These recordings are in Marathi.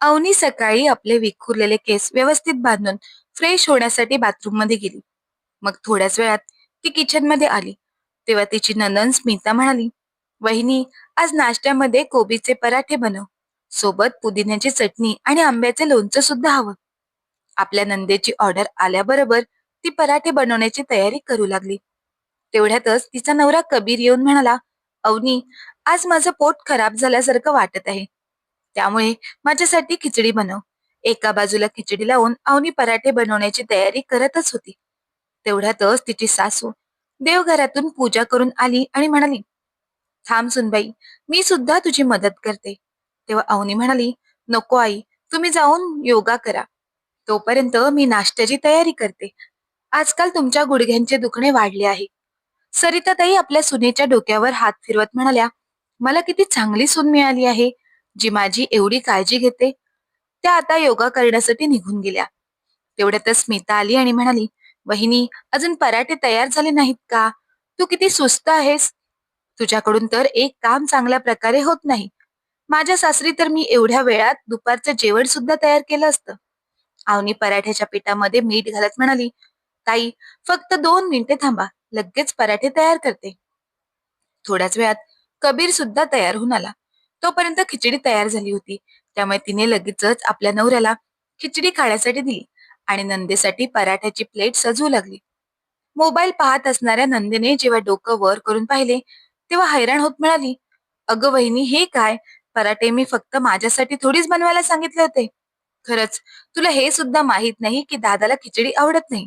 अवनी सकाळी आपले विखुरलेले केस व्यवस्थित बांधून फ्रेश होण्यासाठी बाथरूममध्ये गेली. मग थोड्याच वेळात ती किचनमध्ये आली. तेव्हा तिची नंदन स्मिता म्हणाली वहिनी आज नाश्त्यामध्ये कोबीचे पराठे बनव. सोबत पुदिन्याची चटणी आणि आंब्याचे लोणचं सुद्धा हवं. आपल्या नंदेची ऑर्डर आल्याबरोबर ती पराठे बनवण्याची तयारी करू लागली. तेवढ्यातच तिचा नवरा कबीर येऊन म्हणाला अवनी आज माझं पोट खराब झाल्यासारखं वाटत आहे. त्यामुळे माझ्यासाठी खिचडी बनव. एका बाजूला खिचडी लावून अवनी पराठे बनवण्याची तयारी करतच होती. तेवढ्यातच तिची सासू देवघरातून पूजा करून आली आणि म्हणाली थांब सुनबाई मी सुद्धा तुझी मदत करते. तेव्हा अवनी म्हणाली नको आई तुम्ही जाऊन योगा करा. तोपर्यंत मी नाश्त्याची तयारी करते. आजकाल तुमच्या गुडघ्यांचे दुखणे वाढले आहे. सरिताताई आपल्या सुनेच्या डोक्यावर हात फिरवत म्हणाल्या मला किती चांगली सून मिळाली आहे. जी माझी एवढी काळजी घेते त्या आता योगा करण्यासाठी निघून गेल्या. तेवढ्यातच स्मिता आली आणि म्हणाली वहिनी अजून पराठे तयार झाले नाहीत का? तू किती सुस्त आहेस. तुझ्याकडून तर एक काम चांगल्या प्रकारे होत नाही. माझ्या सासरी तर मी एवढ्या वेळात दुपारचं जेवण सुद्धा तयार केलं असतं. आवनी पराठ्याच्या पिठामध्ये मीठ घालत म्हणाली ताई फक्त दोन मिनिटे थांबा लगेच पराठे तयार करते. थोड्याच वेळात कबीर सुद्धा तयार होऊन आला. तोपर्यंत खिचडी तयार झाली होती. त्यामुळे तिने लगेचच आपल्या नवऱ्याला खिचडी खाण्यासाठी दिली आणि नंदेसाठी पराठ्याची प्लेट सजवू लागली. मोबाईल पाहत असणाऱ्या नंदेने जेव्हा डोकं वर करून पाहिले तेव्हा हैराण होत मिळाली अगं वहिनी हे काय? पराठे मी फक्त माझ्यासाठी थोडीच बनवायला सांगितले होते. खरंच तुला हे सुद्धा माहीत नाही की दादाला खिचडी आवडत नाही.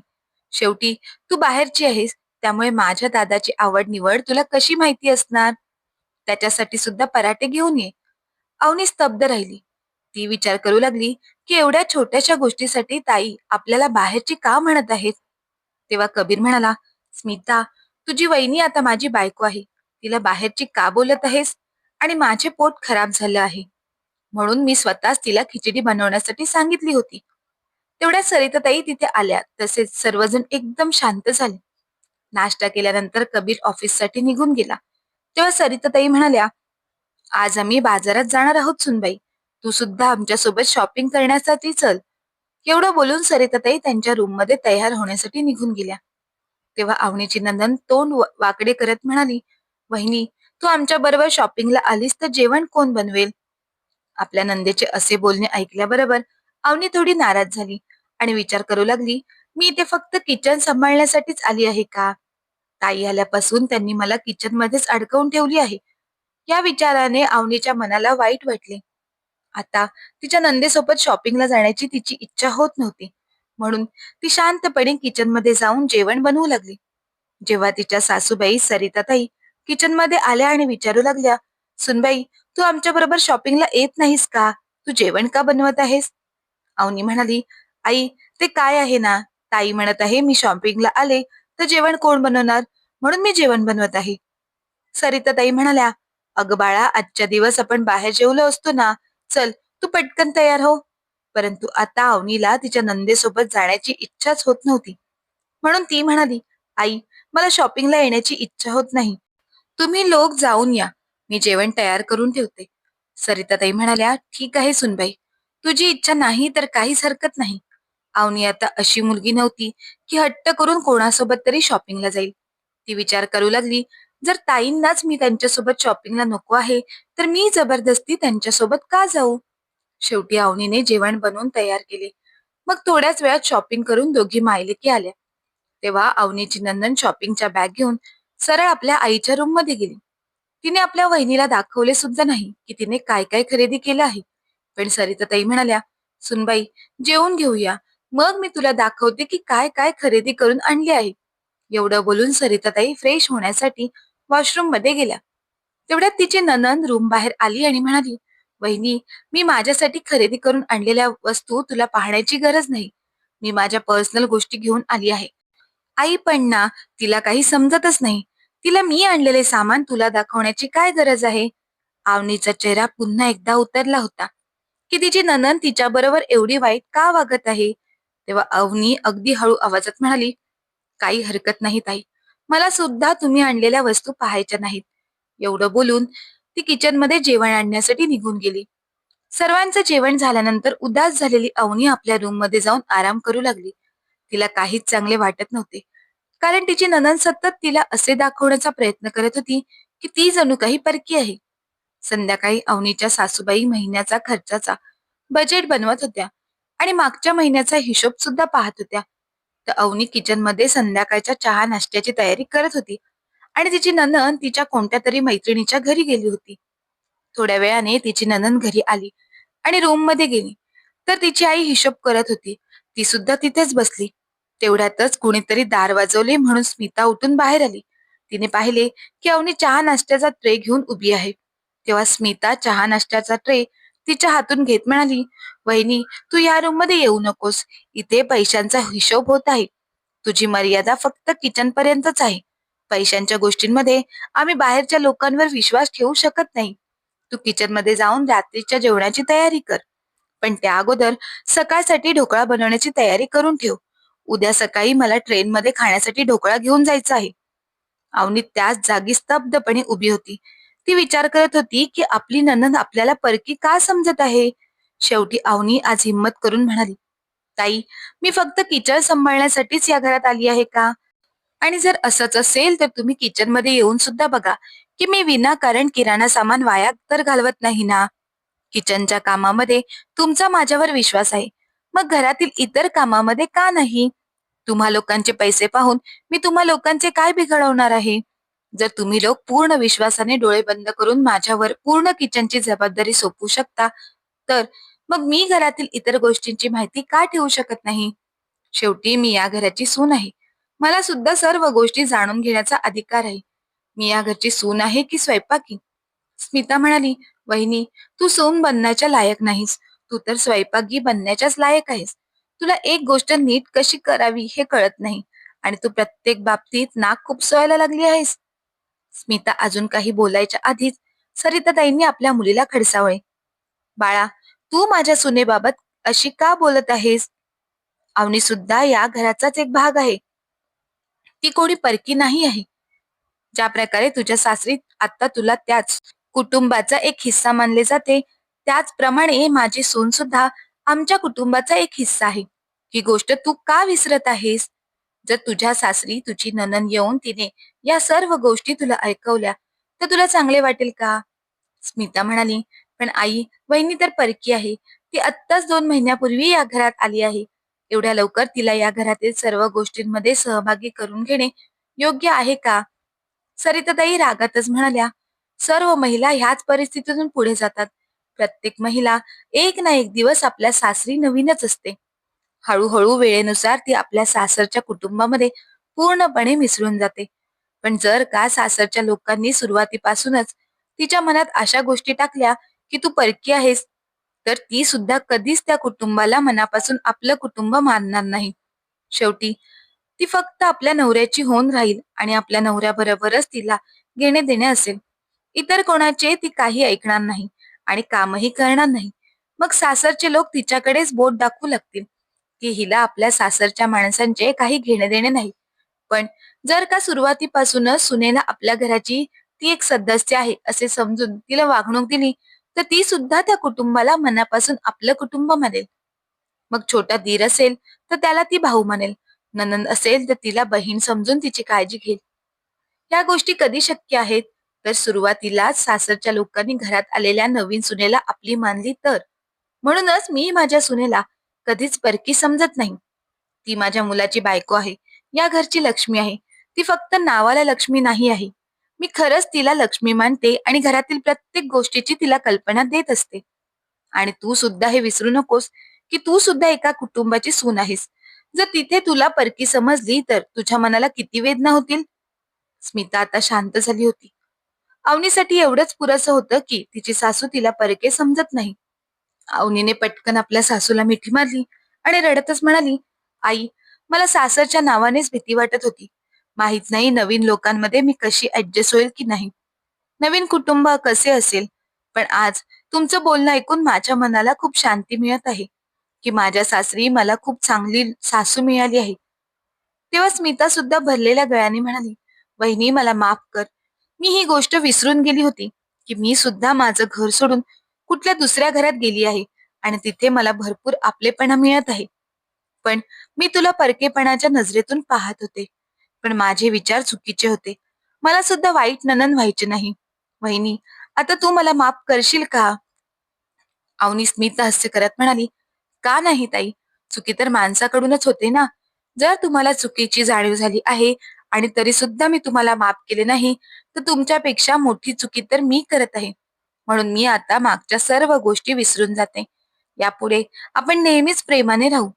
शेवटी तू बाहेरची आहेस त्यामुळे माझ्या दादाची आवड निवड तुला कशी माहिती असणार? त्याच्यासाठी सुद्धा पराठे घेऊन ये. अवनी स्तब्ध राहिली. ती विचार करू लागली की एवढ्या छोट्याशा गोष्टीसाठी ताई आपल्याला बाहेरची का म्हणत आहेत? तेव्हा कबीर म्हणाला स्मिता तुझी वहिनी आता माझी बायको आहे. तिला बाहेरची का बोलत आहेस? आणि माझे पोट खराब झालं आहे. म्हणून मी स्वतःच तिला खिचडी बनवण्यासाठी सांगितली होती. तेवढ्या सरिताताई तिथे आल्या. तसेच सर्वजण एकदम शांत झाले. नाश्ता केल्यानंतर कबीर ऑफिससाठी निघून गेला. तेव्हा सरिताताई म्हणाल्या आज आम्ही बाजारात जाणार आहोत सुनबाई. तू सुद्धा आमच्यासोबत शॉपिंग करण्यासाठी चल. एवढं बोलून सरिताताई त्यांच्या रूममध्ये तयार होण्यासाठी निघून गेल्या. तेव्हा आवणीची नंदन तोंड वाकडे करत म्हणाली वहिनी तू आमच्या बरोबर शॉपिंगला आलीस तर जेवण कोण बनवेल? आपल्या नंदेचे असे बोलणे ऐकल्याबरोबर अवनी थोडी नाराज झाली आणि विचार करू लागली मी इथे फक्त किचन सांभाळण्यासाठीच आली आहे का? ताई आल्यापासून त्यांनी मला किचन मध्येच अडकवून ठेवली आहे. या विचाराने अवनीच्या मनाला वाईट वाटले. आता तिच्या नंदेसोबत शॉपिंगला जाण्याची तिची इच्छा होत नव्हती. म्हणून ती शांतपणे किचनमध्ये जाऊन जेवण बनवू लागली. जेव्हा तिच्या सासूबाई सरिताताई किचनमध्ये आल्या आणि विचारू लागल्या सुनबाई तू आमच्या बरोबर शॉपिंगला येत नाहीस का? तू जेवण का बनवत आहेस? अवनी म्हणाली आई ते काय आहे ना ताई म्हणत आहे मी शॉपिंगला आले तर जेवण कोण बनवणार? म्हणून मी जेवण बनवत आहे. सरिता ताई म्हणाल्या अगं बाळा आजच्या दिवस आपण बाहेर जेवलो असतो ना चल तू पटकन तयार हो. परंतु आता अवनीला तिच्या नंदेसोबत जाण्याची इच्छाच होत नव्हती. म्हणून ती म्हणाली आई मला शॉपिंगला येण्याची इच्छा होत नाही. तुम्ही लोक जाऊन या. मी जेवण तयार करून ठेवते. सरिताताई म्हणाल्या ठीक आहे सुनबाई. तुझी इच्छा नाही तर काहीच हरकत नाही. अवनी आता अशी मुलगी नव्हती की हट्ट करून कोणासोबत तरी शॉपिंगला जाईल. ती विचार करू लागली जर ताईंनाच मी त्यांच्यासोबत शॉपिंगला नको आहे तर मी जबरदस्ती त्यांच्यासोबत का जाऊ? शेवटी अवनीने जेवण बनवून तयार केले. मग थोड्याच वेळात शॉपिंग करून दोघी मायलेकी आल्या. तेव्हा अवनीची नंदन शॉपिंगच्या बॅग घेऊन सरळ आपल्या आईच्या रूममध्ये गेली. तिने आपल्या वहिनीला दाखवले सुद्धा नाही की तिने काय काय खरेदी केलं आहे. पण सरिताताई म्हणाल्या सुनबाई जेवून घेऊया. मग मी तुला दाखवते की काय काय खरेदी करून आणली आहे. एवढं बोलून सरिताताई फ्रेश होण्यासाठी वॉशरूममध्ये गेल्या. तेवढ्यात तिची ननन रूम बाहेर आली आणि म्हणाली वहिनी मी माझ्यासाठी खरेदी करून आणलेल्या वस्तू तुला पाहण्याची गरज नाही. मी माझ्या पर्सनल गोष्टी घेऊन आली आहे. आई पण ना तिला काही समजतच नाही. तिला मी आणलेले सामान तुला दाखवण्याची काय गरज आहे? आवनीचा चेहरा पुन्हा एकदा उतरला होता. की तिची ननन तिच्या बरोबर एवढी वाईट का वागत आहे? तेव्हा अवनी अगदी हळू आवाजात म्हणाली काही हरकत नाही ताई. मला सुद्धा तुम्ही आणलेल्या वस्तू पाहायच्या नाहीत. एवढं बोलून ती किचनमध्ये जेवण आणण्यासाठी निघून गेली. सर्वांचं जेवण झाल्यानंतर उदास झालेली अवनी आपल्या रूममध्ये जाऊन आराम करू लागली. तिला काहीच चांगले वाटत नव्हते. कारण तिची ननन सतत तिला असे दाखवण्याचा प्रयत्न करत होती की ती जणू काही परकी आहे. संध्याकाळी अवनीच्या सासूबाई महिन्याचा खर्चाचा बजेट बनवत होत्या. आणि मागच्या महिन्याचा हिशोब सुद्धा पाहत होत्या. तर अवनी किचनमध्ये संध्याकाळच्या चहा नाश्त्याची तयारी करत होती. आणि तिची ननन तिच्या कोणत्या तरी मैत्रिणीच्या घरी गेली होती. थोड्या वेळाने तिची ननन घरी आली आणि रूममध्ये गेली. तर तिची आई हिशोब करत होती. ती सुद्धा तिथेच बसली. तेवढ्यातच कुणीतरी दार वाजवले म्हणून स्मिता उठून बाहेर आली. तिने पाहिले की अवनी चहा नाश्त्याचा ट्रे घेऊन उभी आहे. तेव्हा स्मिता चहा नाश्त्याचा ट्रे तिच्या हातून घेत म्हणाली वहिनी तू या रूममध्ये येऊ नकोस. इथे पैशांचा हिशोब होत आहे. तुझी मर्यादा फक्त किचन पर्यंतच आहे. पैशांच्या गोष्टींमध्ये आम्ही बाहेरच्या लोकांवर विश्वास ठेवू शकत नाही. तू किचनमध्ये जाऊन रात्रीच्या जेवणाची तयारी कर. पण त्या अगोदर सकाळसाठी ढोकळा बनवण्याची तयारी करून ठेव. उद्या सकाळी मला ट्रेन मध्ये खाण्यासाठी ढोकळा घेऊन जायचा आहे. अवनी त्याच जागी स्तब्धपणे उभी होती. ती विचार करत होती की आपली ननद आपल्याला परकी का समजत आहे? शेवटी आवनी आज हिंमत करून म्हणाली ताई मी फक्त किचन सांभाळण्यासाठीच या घरात आली आहे का? आणि जर असंच असेल तर तुम्ही किचनमध्ये येऊन सुद्धा बघा की मी विनाकारण किराणा सामान वाया तर घालवत नाही ना? किचनच्या कामामध्ये तुमचा माझ्यावर विश्वास आहे. मग घरातील इतर कामामध्ये का नाही? तुम्हा लोकांचे पैसे पाहून मी तुम्हा लोकांचे काय बिघडवणार आहे? जर तुम्ही लोक पूर्ण विश्वासाने डोळे बंद करून माझ्यावर पूर्ण किचनची जबाबदारी सोपवू शकता तर मग मी घरातील इतर गोष्टींची माहिती का ठेवू शकत नाही? शेवटी मी या घराची सून आहे. मला सुद्धा सर्व गोष्टी जाणून घेण्याचा अधिकार आहे. मी या घरची सून आहे की स्वयंपाकी? स्मिता म्हणाली वहिनी तू सून बनण्याच्या लायक नाहीस. तू तर स्वयंपाकी बनण्याच्याच लायक आहेस. तुला एक गोष्ट नीट कशी करावी हे कळत नाही आणि तू प्रत्येक बाबतीत नाक खुपसवायला लागली आहेस. स्मिता अजून काही बोलायच्या आधीच सरिताताईंनी आपल्या मुलीला खडसावळे बाळा तू माझ्या सुनेबाबत अशी का बोलत आहेस? अवनी सुद्धा या घराचाच एक भाग आहे. ती कोणी परकी नाही आहे. ज्या प्रकारे तुझ्या सासरी आता तुला त्याच कुटुंबाचा एक हिस्सा मानले जाते त्याचप्रमाणे माझी सून सुद्धा आमच्या कुटुंबाचा एक हिस्सा आहे. ही गोष्ट तू का विसरत आहेस? जर तुझ्या सासरी तुझी ननन येऊन तिने या सर्व गोष्टी तुला ऐकवल्या तर तुला चांगले वाटेल का? स्मिता म्हणाली पण आई वहिनी तर परकी आहे. ती आत्ताच दोन महिन्यापूर्वी या घरात आली आहे. एवढ्या लवकर तिला या घरातील सर्व गोष्टींमध्ये सहभागी करून घेणे योग्य आहे का? सरिताताई रागातच म्हणाल्या सर्व महिला ह्याच परिस्थितीतून पुढे जातात. प्रत्येक महिला एक ना एक दिवस आपल्या सासरी नवीनच असते. हळूहळू वेळेनुसार ती आपल्या सासरच्या कुटुंबामध्ये पूर्णपणे मिसळून जाते. पण जर का सासरच्या लोकांनी सुरुवातीपासूनच तिच्या मनात अशा गोष्टी टाकल्या की तू परकी आहेस तर ती सुद्धा कधीच त्या कुटुंबाला मनापासून आपलं कुटुंब मानणार नाही. शेवटी ती फक्त आपल्या नवऱ्याची होऊन राहील आणि आपल्या नवऱ्याबरोबरच तिला घेणे देणे असेल. इतर कोणाचे ती काही ऐकणार नाही आणि कामही करणार नाही. मग सासरचे लोक तिच्याकडेच बोट दाखवू लागतील. की हिला आपल्या सासरच्या माणसांचे काही घेणे देणे नाही. पण जर का सुरुवातीपासूनच सुनेला आपल्या घराची ती एक सदस्य आहे असे समजून तिला वागणूक दिली तर ती सुद्धा त्या कुटुंबाला मनापासून आपलं कुटुंब मानेल मग छोटा दीर असेल तर त्याला ती भाऊ मानेल ननंद असेल तर तिला बहीण समजून तिची काळजी घेईल. या गोष्टी कधी शक्य आहेत? तर सुरुवातीलाच सासरच्या लोकांनी घरात आलेल्या नवीन सुनेला आपली मानली तर. म्हणूनच मी माझ्या सुनेला कधीच परकी समजत नाही. ती माझ्या मुलाची बायको आहे. या घरची लक्ष्मी आहे. ती फक्त नावाला लक्ष्मी नाही आहे. मी खरंच तिला लक्ष्मी मानते आणि घरातील प्रत्येक गोष्टीची तिला कल्पना देत असते. आणि तू सुद्धा हे विसरू नकोस की तू सुद्धा एका कुटुंबाची सून आहेस. जर तिथे तुला परकी समजली तर तुझ्या मनाला किती वेदना होतील? स्मिता आता शांत झाली होती. अवनीसाठी एवढंच पुरेसं होतं की तिची सासू तिला परके समजत नाही. अवनीने पटकन आपल्या सासूला मिठी मारली आणि रडतच म्हणाली आई मला सासरच्या नावानेच भीती वाटत होती. माहीत नाही नवीन लोकांमध्ये मी कशी ऍडजस्ट होईल की नाही. नवीन कुटुंब कसे असेल पण आज तुमचं बोलणं ऐकून माझ्या मनाला खूप शांती मिळत आहे की माझ्या सासरी मला खूप चांगली सासू मिळाली आहे. तेव्हा स्मिता सुद्धा भरलेल्या गळ्याने म्हणाली वहिनी मला माफ कर. मी ही गोष्ट विसरून गेली होती की मी सुद्धा माझं घर सोडून कुठल्या दुसऱ्या घरात गेली आहे? आणि तिथे मला भरपूर आपलेपणा मिळत आहे. पण मी तुला परकेपणाच्या नजरेतून पाहत होते. पण माझे विचार चुकीचे होते. मला सुद्धा वाईट ननन व्हायचे नाही. वहिनी आता तू मला माफ करशील का? अवनी स्मित हास्य करत म्हणाली का नाही ताई? चुकी तर माणसाकडूनच होते ना. जर तुम्हाला चुकीची जाणीव झाली आहे आणि तरी सुद्धा मी तुम्हाला माफ केले नाही तर तुमच्यापेक्षा मोठी चुकी तर मी करत आहे. म्हणून मी आता मागच्या सर्व गोष्टी विसरून जाते. यापुढे आपण नेहमीच प्रेमाने राहू.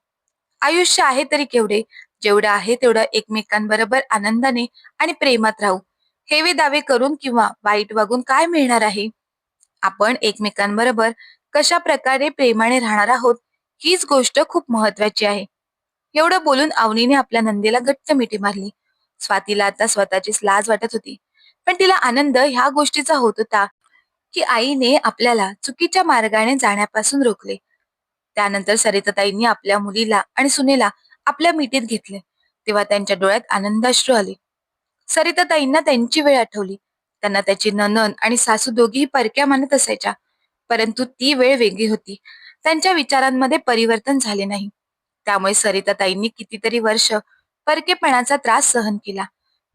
आयुष्य आहे तरी केवढे जेवढं आहे तेवढं एकमेकांबरोबर आनंदाने आणि प्रेमात राहू. हेवे दावे करून किंवा वाईट वागून काय मिळणार आहे? आपण एकमेकांबरोबर कशा प्रकारे प्रेमाने राहणार आहोत हीच गोष्ट खूप महत्वाची आहे. एवढं बोलून अवनीने आपल्या नंदीला घट्ट मिठी मारली. स्वातीला आता स्वतःचीच लाज वाटत होती. पण तिला आनंद ह्या गोष्टीचा होत होता. की आईने आपल्याला चुकीच्या मार्गाने जाण्यापासून रोखले. त्यानंतर सरिताताईंनी आपल्या मुलीला आणि सुनेला आपल्या मिठीत घेतले तेव्हा त्यांच्या डोळ्यात आनंदाश्रू आले. सरिताताईंना त्यांची वेळ आठवली. त्यांना त्याची ननन आणि सासू दोघीही परक्या मानत असायच्या परंतु ती वेळ वेगळी होती. त्यांच्या विचारांमध्ये परिवर्तन झाले नाही. त्यामुळे सरिताताईंनी कितीतरी वर्ष परकेपणाचा त्रास सहन केला.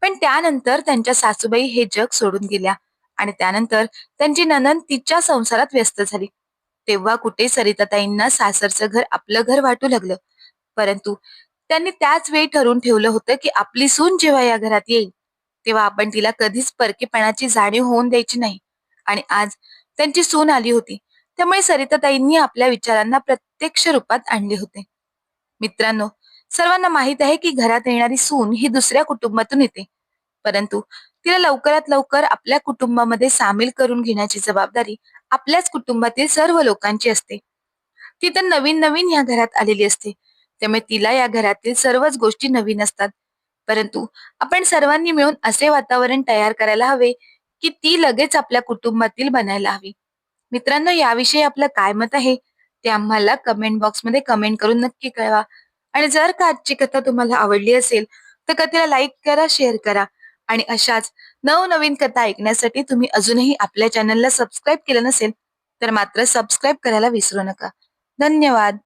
पण त्यानंतर त्यांच्या सासूबाई हे जग सोडून गेल्या. आणि त्यानंतर त्यांची ननन तिच्या संसारात व्यस्त झाली. तेव्हा कुठे सरिताताईंना सासरचं घर आपलं घर वाटू लागलं. परंतु त्यांनी त्याच वेळी ठरवून ठेवलं होतं की आपली सून जेव्हा या घरात येईल तेव्हा आपण तिला कधीच परकेपणाची जाणीव होऊन द्यायची नाही. आणि आज त्यांची सून आली होती त्यामुळे सरिताताईंनी आपल्या विचारांना प्रत्यक्ष रूपात आणले होते. मित्रांनो सर्वांना माहीत आहे की घरात येणारी सून ही दुसऱ्या कुटुंबातून येते. परंतु तिला लवकरात लवकर आपल्या कुटुंबामध्ये सामील करून घेण्याची जबाबदारी आपल्याच कुटुंबातील सर्व लोकांची असते. ती तर नवीन नवीन या घरात आलेली असते. त्यामुळे तिला या घरातील सर्वच गोष्टी नवीन असतात. परंतु आपण सर्वांनी मिळून असे वातावरण तयार करायला हवे की ती लगेच आपल्या कुटुंबातील बनायला हवी. मित्रांनो याविषयी आपलं काय मत आहे? ते आम्हाला कमेंट बॉक्समध्ये कमेंट करून नक्की कळवा. आणि जर का आजची कथा तुम्हाला आवडली असेल तर कथेला लाईक करा शेअर करा. आणि अशाच नवनवीन कथा ऐकण्यासाठी तुम्ही अजूनही आपल्या चॅनलला सबस्क्राईब केलं नसेल तर मात्र सबस्क्राईब करायला विसरू नका. धन्यवाद.